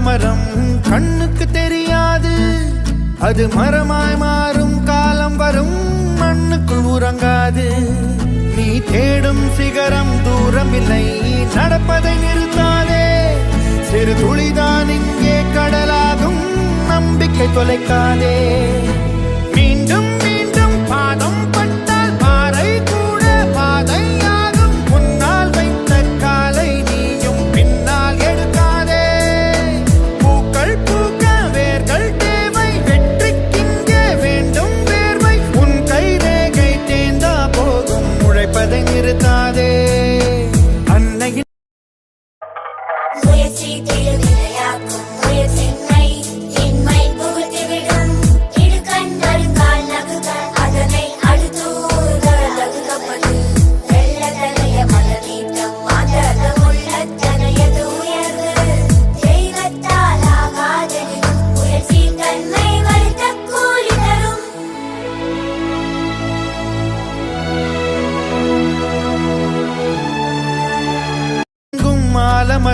மரம் கண்ணுக்கு தெரியாது. அது மரமாய் மாறும் காலம் வரும் மண்ணுக்குள் உறங்காது. நீ தேடும் சிகரம் தூரம் இல்லை நடப்பதை நிறுத்தாதே. சிறு துளிதான் இங்கே கடலாகும் நம்பிக்கை தொலைக்காதே.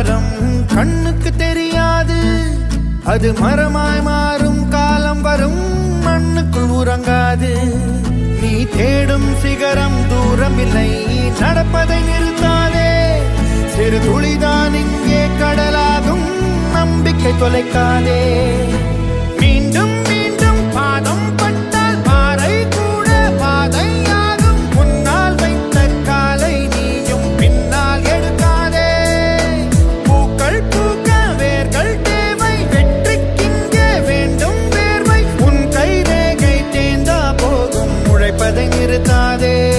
மரம் கண்ணுக்கு தெரியாது. அது மரமாய் மாறும் காலம் வரும் மண்ணுக்குள் உறங்காது. நீ தேடும் சிகரம் தூரமில்லை நடப்பதை நிறுத்தாதே. சிறு துளிதான் இங்கே கடலாகும் நம்பிக்கை தொலைக்காதே. உழைப்பதை